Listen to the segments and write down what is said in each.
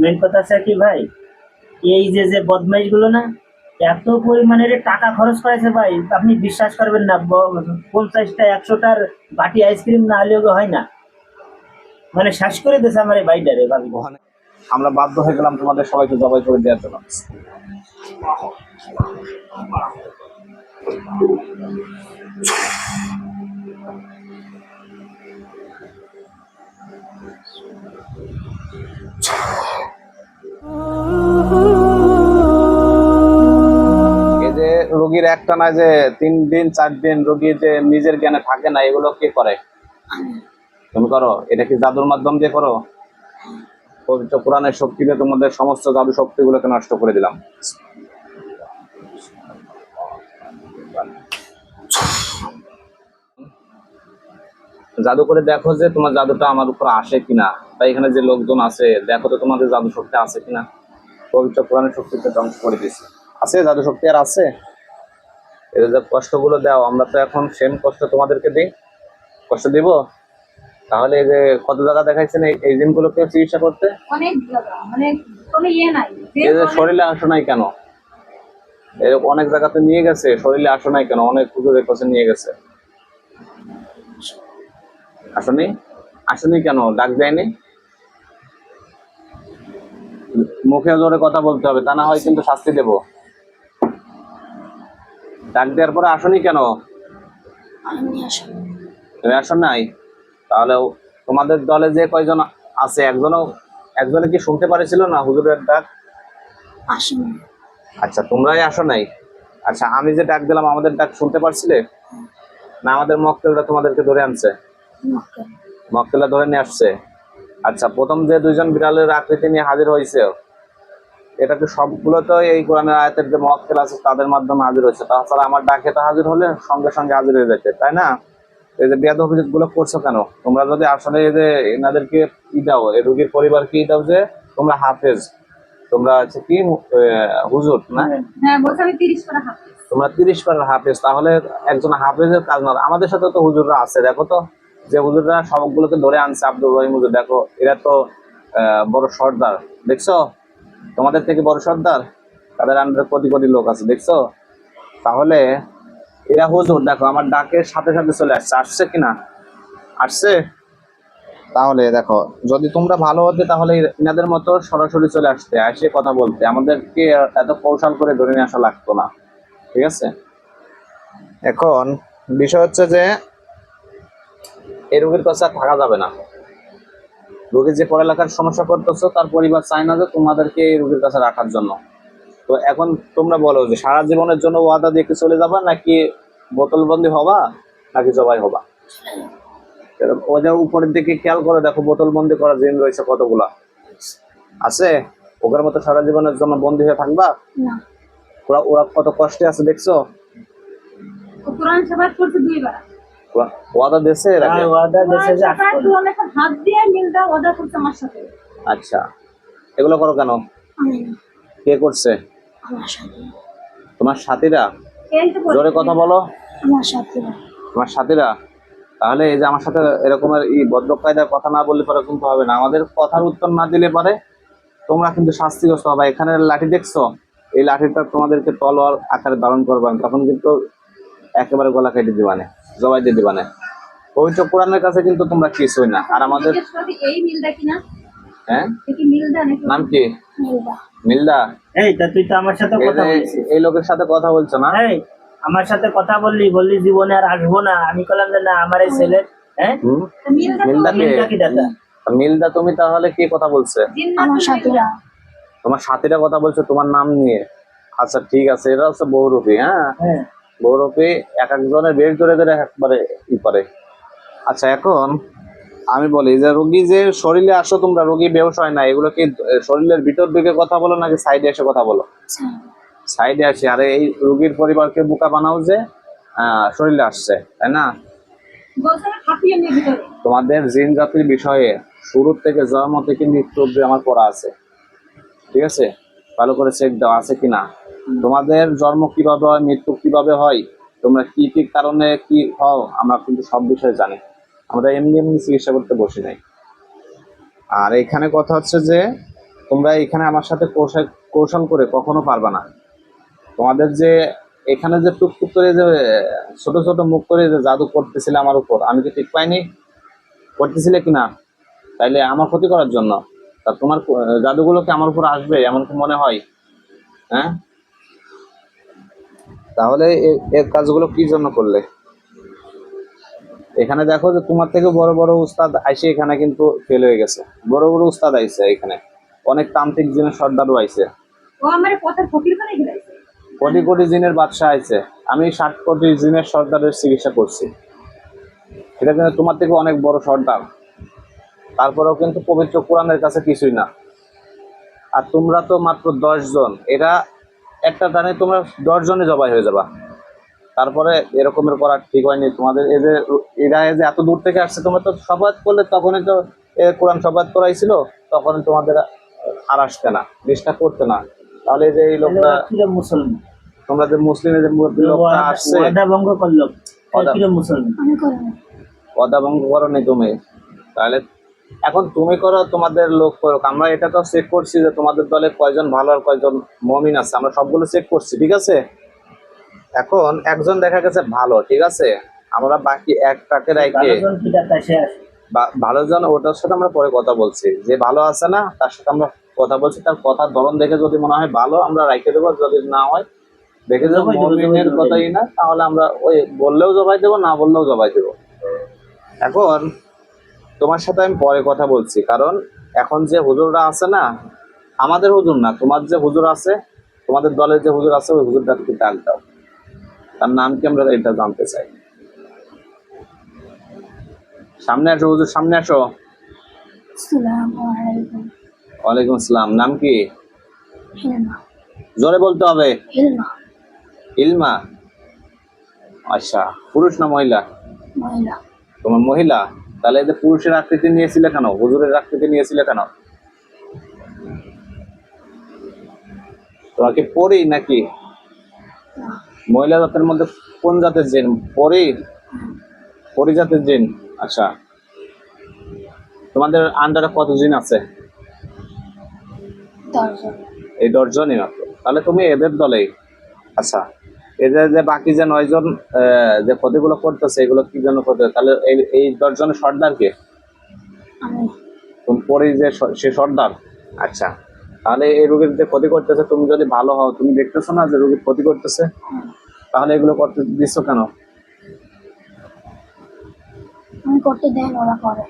Main কথা আছে কি ভাই? এই যে যে বদমাইশগুলো না, এত পরিমাণের টাকা খরচ করেছে ভাই, আপনি বিশ্বাস করবেন না পঞ্চাশটা, একশোটার বাটি আইসক্রিম না হলেও হয় না? মানে শ্বাস করে দিয়েছে আমার এই ভাইটারে, ভাবি। ওখানে আমরা বাধ্য হয়ে গেলাম তোমাদের সবাইকে জবাই করে দেওয়ার জন্য। এই যে রোগীর একটা না যে তিন দিন, চার দিন রোগী যে নিজের জ্ঞানে থাকে না, এগুলো কে করে? তুমি করো। এটা কি জাদুর মাধ্যম দিয়ে করো? পবিত্র কোরআনের শক্তি দিয়ে তোমাদের সমস্ত জাদু শক্তিগুলোকে নষ্ট করে দিলাম। জাদু করে দেখো যে তোমার জাদুটা আমার উপর আসে কিনা তাই এখানে যে লোকজন আছে দেখো তো তোমাদের জাদু শক্তি আছে কিনা। পবিত্র কোরআনের শক্তিতে ধ্বংস করে দিয়েছে। আছে জাদু শক্তি আর আছে? এদের যে কষ্টগুলো দাও আমরা তো এখন সেম কষ্ট তোমাদেরকে দিই। কষ্ট দিব? তাহলে এই যে কত জায়গা দেখাইছেন এই- এই জিনগুলোকে চিকিৎসা করতে? অনেক জায়গা মানে কোনো ইয়ে নাই। এই যে শরীরে আসো নাই কেন? এরকম অনেক জায়গাতে নিয়ে গেছে শরীরে আসো নাই কেন? অনেক হুজুরের কাছে নিয়ে গেছে। আসনি? আসনি কেন? ডাক দেয়নি? মুখে জোরে কথা বলতে হবে তা না হয় কিন্তু শাস্তি দেব। ডাক দেওয়ার পরে আসনি কেন? তুমি আসো নাই? তাহলে তোমাদের দলে যে কয়জন আছে একজনও একজনে কি শুনতে পারেছিল না হুজুরের ডাক? আচ্ছা তোমরাই আসো নাই? আচ্ছা আমি যে ডাক দিলাম আমাদের ডাক শুনতে পারছিলে? না আমাদের মক্কেলরা তোমাদেরকে ধরে আনছে। মক্কেলরা ধরে নিয়ে আসছে। আচ্ছা প্রথম যে দুইজন বিড়ালের আকৃতি নিয়ে হাজির হয়েছে এটা কি সবগুলো তো এই কোরআনের আয়াতের যে মক্কেল আছে তাদের মাধ্যমে হাজির হয়েছে? তাছাড়া আমার ডাকে তো হাজির হলে সঙ্গে সঙ্গে হাজির হয়ে যেতে তাই না? এই যে বেদ অভিযোগগুলো করছ কেন? তোমরা যদি আসলে এই যে এনাদেরকে ই দাও এই রুগীর পরিবারকে ই দাও যে তোমরা হাফেজ তোমরা হচ্ছে কি হুজুর না? হ্যাঁ হাত তোমরা তিরিশ পারের হাফেজ তাহলে একজন হাফেজের কাজ না আমাদের সাথে তো হুজুররা আছে দেখো তো। যে হুজুররা সবগুলোকে ধরে আনছে আব্দুর রহিম হুজুর। দেখো, এরা তো বড় সর্দার, দেখছ? তোমাদের থেকে বড় সর্দার? তাদের আন্ডারে কোটি কোটি লোক আছে, দেখছ? তাহলে এরা হুজুর, দেখো, আমার ডাকের সাথে সাথে চলে আসছে। আসছে কিনা আসছে? তাহলে দেখো, যদি তোমরা ভালো হতে, তাহলে এনাদের মতো সরাসরি চলে আসতে, আসে কথা বলতে। আমাদেরকে এত কৌশল করে ধরে নিয়ে আসা লাগতো না। ঠিক আছে? এখন বিষয় হচ্ছে যে এই রোগীর কাছে থাকা যাবে না। রোগীর যে পড়ালেখার সমস্যা করতেছো তার পরিবার চায় না যে তোমাদেরকে এই রোগীর কাছে রাখার জন্য। তো এখন তোমরা বলো যে সারা জীবনের জন্য ওয়াদা দিয়ে কি চলে যাবা নাকি বোতলবন্দি হবা নাকি জবাই হবা? ওদের উপরের দিকে খেয়াল করে দেখো বোতলবন্দি করা জিন রয়েছে কতগুলা। আছে? ওদের মতো সারা জীবনের জন্য বন্দি হয়ে থাকবা? ওরা ওরা কত কষ্টে আছে দেখছ? কোরআন সাবাত করছে দুইবার। ওয়াদা দেশে এর ওয়াদা দেশে যে হাত দিয়ে আমার সাথে। আচ্ছা। এগুলো করো কেন? কে করছে? তোমার সাথীরা? জোরে কথা বলো। আমার তোমার সাথীরা? তাহলে এই যে আমার সাথে এরকমের এই ভদ্র কায়দার কথা না বললে পরে কিন্তু হবে না। আমাদের কথার উত্তর না দিলে পরে তোমরা কিন্তু শাস্তিগ্রস্ত হবে। এখানে লাঠি দেখছ? এই লাঠিটা তোমাদেরকে তলোয়ার আকারে ধারণ করবে। তখন কিন্তু একেবারে গলা কেটে দিবানে জবাই দিয়ে দিবানে পবিত্র কোরআনের কাছে কিন্তু তোমরা কিছুই না। আর আমাদের এই মিলটা কিনা হ্যাঁ? কি মিলটা নাকি? নাম কি? মিলদা এই তা তুই তো আমার সাথে কথা বলছিস। এই লোকের সাথে কথা বলছো না? এই আমার সাথে কথা বললি বললি জীবনে আর আসব না। আমি বললাম যে না আমার এই ছেলে হ্যাঁ? কি? দাদা? মিলদা তুমি তাহলে কি কথা বলছে? আমার সাথীরা। তোমার সাথীরা কথা বলছো তোমার নাম নিয়ে। আচ্ছা ঠিক আছে এটা হচ্ছে বহুরূপী হ্যাঁ। বহুরূপী এক একজনের বের ধরে ধরে একবারে ই করে। আচ্ছা এখন আমি বলি যে রোগী যে শরীরে আসো তোমরা রোগী বেহস হয় না এগুলো কি শরীরের ভিতর দিকে কথা বলো নাকি সাইডে এসে কথা বলো? সাইডে আসে। আর এই রোগীর পরিবারকে বোকা বানাও যে শরীরে আসছে তাই না? তোমাদের জিন জাতির বিষয়ে শুরু থেকে জন্ম থেকে মৃত্যু অব্দি আমার পড়া আছে। ঠিক আছে? ভালো করে চেক দেওয়া আছে কিনা? তোমাদের জন্ম কীভাবে হয়, মৃত্যু কীভাবে হয়, তোমরা কি কি কারণে কি হও, আমরা কিন্তু সব বিষয়ে জানি। আমরা এমনি এমনি চিকিৎসা করতে বসি নাই। আর এখানে কথা হচ্ছে যে, তোমরা এখানে আমার সাথে কৌশল কৌশল করে কখনো পারবা না। তোমাদের যে, এখানে যে টুকটুক করে যে, ছোট ছোট মুখ করে যে জাদু করতেছিলে আমার উপর, আমি কি ঠিক পাইনি? করতেছিলে কিনা? তাইলে আমার ক্ষতি করার জন্য। তা তোমার ক- জাদুগুলো কি আমার উপর আসবে, এমন কি মনে হয়? হ্যাঁ? তাহলে এর কাজগুলো কি জন্য করলে? এখানে দেখো যে তোমার থেকে বড় বড় উস্তাদ আইসে এখানে কিন্তু ফেল হয়ে গেছে। বড় বড় উস্তাদ আইছে এখানে। অনেক তান্ত্রিক জিনের সর্দারও আইছে ও আমার কথা ফকির বানাই গেলাইছে কোটি কোটি জিনের বাদশাহ আইছে আমি ষাট কোটি জিনের সর্দারের চিকিৎসা করছি। এটা কিন্তু তোমার থেকে অনেক বড় সর্দার। তারপরেও কিন্তু পবিত্র কোরআনের কাছে কিছুই না। আর তোমরা তো মাত্র দশ জন। এরা একটা টানে তোমরা দশ জনে জবাই হয়ে যাবা। তারপরে এরকমের করা ঠিক হয়নি। তোমাদের এই যে এরা যে এত দূর থেকে আসছে তোমরা তো শপথ করলে তখনই তো এ কোরআন শপথ করাইছিল তখন তোমাদের আর আসতে না ডিস্টার্ব করতে না। তাহলে এই যে এই লোকটা মুসলমান? তোমরা যে মুসলিমের যে লোকটা আসছে ওয়াদা ভঙ্গ করল। ওয়াদা- কিরম মুসলমান? আমি করে না। পদা ভঙ্গ করো নি তুমি। তাহলে এখন তুমি করো তোমাদের লোক করো আমরা এটা তো চেক করছি যে তোমাদের দলে কয়জন ভালো আর কয়জন মমিন আছে। আমরা সবগুলো চেক করছি ঠিক আছে? এখন একজন দেখা গেছে ভালো ঠিক আছে? আমরা বাকি একটাকে রাখে ভালো জন ওটার সাথে আমরা পরে কথা বলছি। যে ভালো আছে না তার সাথে আমরা কথা বলছি। তার কথার ধরন দেখে যদি মনে হয় ভালো আমরা রাখে দেবো। যদি না হয় দেখে দেবো, মমিনের কথাই না তাহলে আমরা ওই বললেও জবাই দেবো না বললেও জবাই দেবো। এখন তোমার সাথে আমি পরে কথা বলছি কারণ এখন যে হুজুররা আছে না আমাদের হুজুর না তোমার যে হুজুর আছে তোমাদের দলের যে হুজুর আছে ওই হুজুরটাকে ডাক দাও। তার নাম কি আমরা এটা জানতে চাই? সামনে আসো হুজুর সামনে আসো। ওয়ালাইকুম আসসালাম নাম কি? জোরে বলতে হবে। ইলমা? আচ্ছা পুরুষ না মহিলা? মহিলা। তোমার মহিলা? তাহলে এদের পুরুষের আকৃতি নিয়েছিলে কেন? হুজুরের আকৃতি নিয়েছিলে কেন? তোমাকে পরি নাকি মহিলা জাতের মধ্যে কোন জাতের জিন? পরি পরি জাতের জিন? আচ্ছা। তোমাদের আন্ডারে কত জিন আছে? এই দশজনই মাত্র। তাহলে তুমি এদের দলেই। আচ্ছা। এদের যে বাকি যে নয়জন আহ, যে ক্ষতিগুলো করতেছে এগুলো কি জন্য করতেছে তাহলে এই এই দশজনের সর্দার কে? পরে যে স- সর্দার? আচ্ছা। তাহলে এই রোগীর যে ক্ষতি করতেছে তুমি যদি ভালো হও তুমি দেখতেছো না যে রোগীর ক্ষতি করতেছে? তাহলে এগুলো করতে দিচ্ছ কেন? আমি করতে দেন ওরা করে।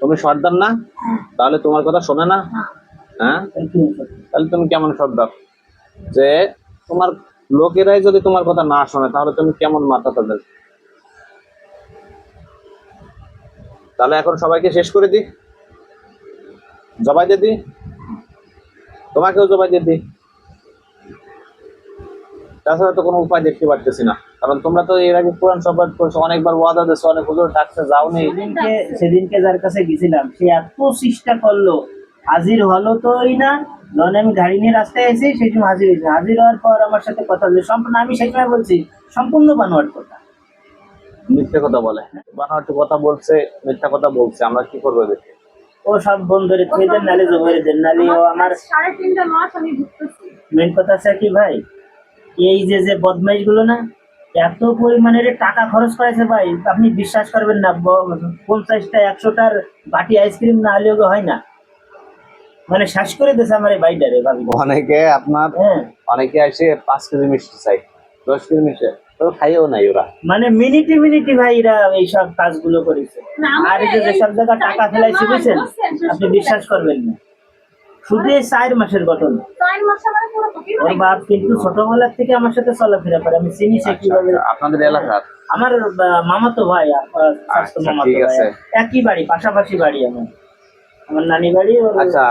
তুমি সর্দার না? হ্যাঁ। তাহলে তোমার কথা শোনে না? হ্যাঁ? তাহলে তাহলে তুমি কেমন সর্দার? যে তোমার লোকেরাই যদি তোমার কথা না শোনে, তাহলে তুমি কেমন মাথা তাদের তাহলে এখন সবাইকে শেষ করে দি জবাই দিয়ে দি তোমাকেও জবাই দিয়ে দি তাছাড়া তো কোনো উপায় দেখতে পারতেছি না। কারণ তোমরা তো এর আগে কোরআন সবাই করছ, অনেকবার ওয়াদা দিচ্ছ অনেক হুজুর ডাকছে, যাওনি। সেদিনকে সেদিনকে যার কাছে গেছিলাম, সে এত চেষ্টা করল হাজির হলো তোই না যখন আমি গাড়ি নিয়ে রাস্তায় এসে সেই সময় হাজির হয়েছে। হাজির হওয়ার পর আমার সাথে কথা বলে সম্পূর্ণ আমি সেই সময় বলছি সম্পূর্ণ বানোয়ার কথা। মিথ্যে কথা বলে। বানাওয়াটি কথা বলছে মিথ্যা কথা বলছে আমরা কি করব দেখি ও সব বন্ধুরে থুয়ে দেন নালে জোগাড়ে দেন নালে ও আমার সাড়ে তিনটা মাস আমি ভুগতেছি মেন কথা আছে কি ভাই এই যে যে বদমাইশগুলো না এত পরিমাণের টাকা খরচ করেছে ভাই। আপনি বিশ্বাস করবেন না পঞ্চাশটা একশোটার বাটি আইসক্রিম না হলেও হয় না। মানে শ্বাস করে দিয়েছে আমার এই ভাইটারে ভাবি। অনেকে আপনার হ্যাঁ। অনেকে এসে পাঁচ কেজি মিষ্টি চাই দশ কেজি মিষ্টি তো খাইও নাই ওরা। মানে মিনিটি মিনিটি ভাইরা এইসব কাজগুলো করেছে। আর এই যে জায়গায় এই টাকা ফেলাইছে বুঝছেন? আপনি বিশ্বাস করবেন না। শুধু এই চার মাসের ঘটনা ওর বাপ কিন্তু ছোটবেলার থেকে আমার সাথে চলাফেরা করে আমি চিনি সে কীভাবে আচ্ছা, আপনাদের এলাকার? আমার মামাতো ভাই আচ্ছা, মামাতো ভাই। একই বাড়ি পাশাপাশি বাড়ি আমার। আমার নানি বাড়ি আচ্ছা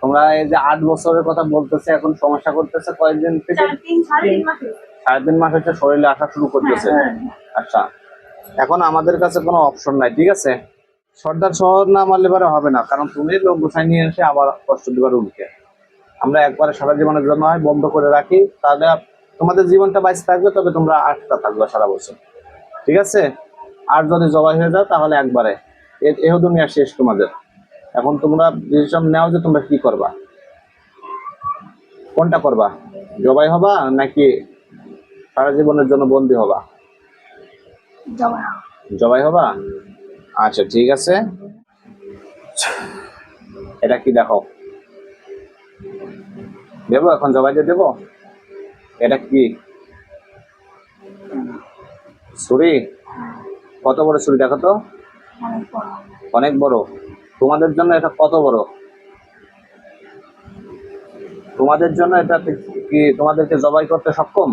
তোমরা এই যে আট বছরের কথা বলতেছে এখন সমস্যা করতেছে কয়েকদিন থেকে। সাড়ে তিন মাস হচ্ছে শরীরে আসা শুরু করতেছে। হ্যাঁ আচ্ছা এখন আমাদের কাছে কোনো অপশন নাই ঠিক আছে? সর্দার শহর না মারলে পারে হবে না কারণ তুমি লোক গোছাই নিয়ে এসে আবার কষ্ট দিবার রুগীকে আমরা একবারে সারা জীবনের জন্য হয় বন্ধ করে রাখি তাহলে তোমাদের জীবনটা বাইসে থাকবে তবে তোমরা আটটা থাকবে সারা বছর। ঠিক আছে? আর যদি জবাই হয়ে যাও তাহলে একবারে। এহ দুনিয়া শেষ তোমাদের। এখন তোমরা ডিসিশন নেও যে তোমরা কি করবা। কোনটা করবা? জবাই হবা নাকি সারা জীবনের জন্য বন্দি হবা। জবাই হবা? আচ্ছা ঠিক আছে। এটা কি দেখো? দেবো এখন জবাই দিয়ে দেবো? এটা কি? ছুরি? কত বড় ছুরি দেখো তো? অনেক বড়। অনেক বড়। তোমাদের জন্য এটা কত বড়? তোমাদের জন্য এটা কি তোমাদেরকে জবাই করতে সক্ষম?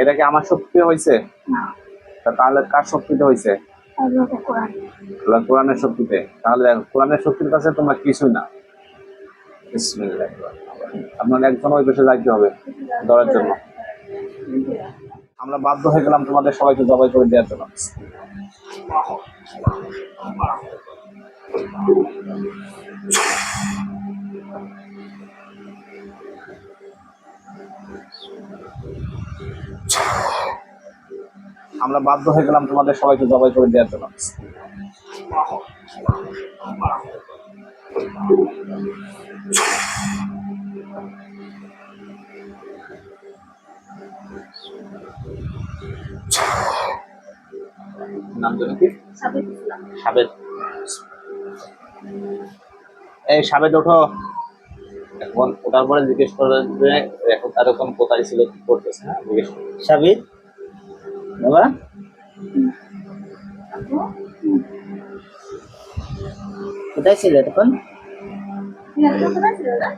এটা কি আমার শক্তি হয়েছে তাহলে কার শক্তিতে হয়েছে কোরআনের শক্তিতে। তাহলে কোরআনের শক্তির কাছে তোমার কিছুই না। আপনার একজন ওই পাশে যাইতে হবে ধরার জন্য। আমরা বাধ্য হয়ে গেলাম তোমাদের সবাইকে জবাই করে দেওয়ার জন্য। আমরা বাধ্য হয়ে গেলাম তোমাদের সবাইকে জবাই করে দেওয়ার জন্য। নাম জানো কি? সাবেদ এই সাবেদ ওঠো। এখন ওঠার পরে জিজ্ঞেস করে যে এখন এতক্ষণ কোথায় ছিল কি করতেছে না জিজ্ঞেস করো। সাবিত বাবা? কোথায় ছিল তখন? কোথায় ছিল না